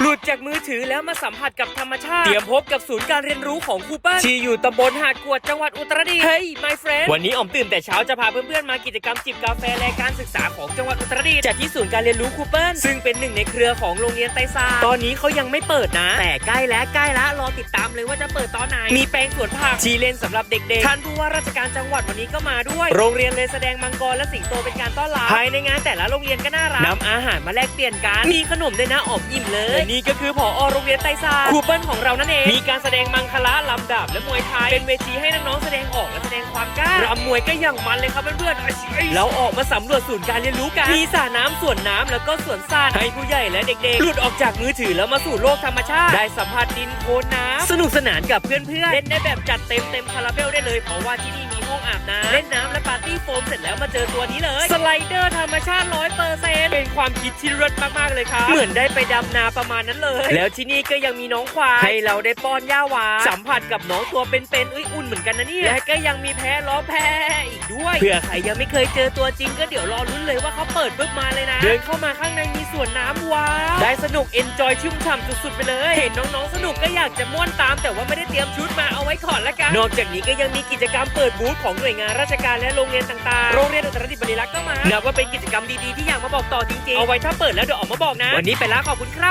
หลุดจากมือถือแล้วมาสัมผัสกับธรรมชาติ เตรียมพบกับศูนย์การเรียนรู้ของครูเปิ้ลที่อยู่ตำบลหาดกวดจังหวัดอุตรดิตถ์ เฮ้ย my friend วันนี้อ๋อมตื่นแต่เช้าจะพาเพื่อนๆมากิจกรรมจิบกาแฟและการศึกษาของจังหวัดอุตรดิตถ์จัดที่ศูนย์การเรียนรู้ครูเปิ้ลซึ่งเป็นหนึ่งในเครือของโรงเรียนไตรซาตอนนี้เขายังไม่เปิดนะ แต่ใกล้แล้วใกล้แล้วรอติดตามเลยว่าจะเปิดตอนไหน มีแปลงสวนผักชีเลนสำหรับเด็กๆ ท่านผู้ว่าราชการจังหวัดวันนี้ก็มาด้วย โรงเรียนเลยแสดงมังกรและสิงโตเป็นการต้อนรับภายในงานแต่ละโรงเรียนก็น่ารักนำอาหารมาแลกเปลี่ยนกันมีขนมด้วยนะออมอิ่มเลยและนี่ก็คือผอโรงเรียนไตรซาครูเปิ้ลของเรานั่นเอง มีการแสดงมังคละลำดับและมวยไทย เป็นเวทีให้น้องๆแสดงออกและแสดงความกล้ารำมวยก็อย่างมันเลยครับเพื่อนๆแล้วออกมาสำรวจศูนย์การเรียนรู้กัน มีสระน้ำสวนน้ำแล้วก็สวนสัตว์ให้ผู้ใหญ่และเด็กๆหลุดออกจากมือถือแล้วมาสู่โลกธรรมชาติ ได้สัมผัสดินโคลนน้ำสนุกสนานกับเพื่อนๆเล่นได้แบบจัดเต็มเต็มคาราเบลได้เลยเพราะว่าที่นี่มีห้องอาบน้ำเล่นน้ำและปาร์ตี้โฟมเสร็จแล้วมาเจอตัวนี้เลย สไลเดอร์ธรรมชาติ100%เป็น ความคิดที่เลิศมากๆเลยครับ เหมือนได้ไปดำนาประมาณนั้นเลย แล้วที่นี่ก็ยังมีน้องควายให้เราได้ป้อนหญ้าหวานสัมผัสกับน้องตัวเป็นๆเอ้ยอุ่นเหมือนกันนะเนี่ยและก็ยังมีแพะล้อแพะอีกด้วยเผื่อใครยังไม่เคยเจอตัวจริงก็เดี๋ยวรอลุ้นเลยว่าเขาเปิดปุ๊บมาเลยนะ เดินเข้ามาข้างในมีสวนน้ำว้าว ได้สนุกเอนจอยชุ่มฉ่ำสุดๆไปเลย เห็นน้องๆสนุกก็อยากจะม่วนตาม แต่ว่าไม่ได้เตรียมชุดมาเอาไว้ก่อนละกัน นอกจากนี้ก็ยังมีกิจกรรมเปิดบูธของหน่วยงานราชการและโรงเรียนต่างๆ โรงเรียนอุตรดิตถ์บริลักษ์ก็มานับว่าเป็นกิจกรรมดีๆที่อยากมาบอกต่อจริงๆ เอาไว้ถ้าเปิดแล้วเดี๋ยวออกมาบอกนะ วันนี้ไปแล้วขอบคุณครับ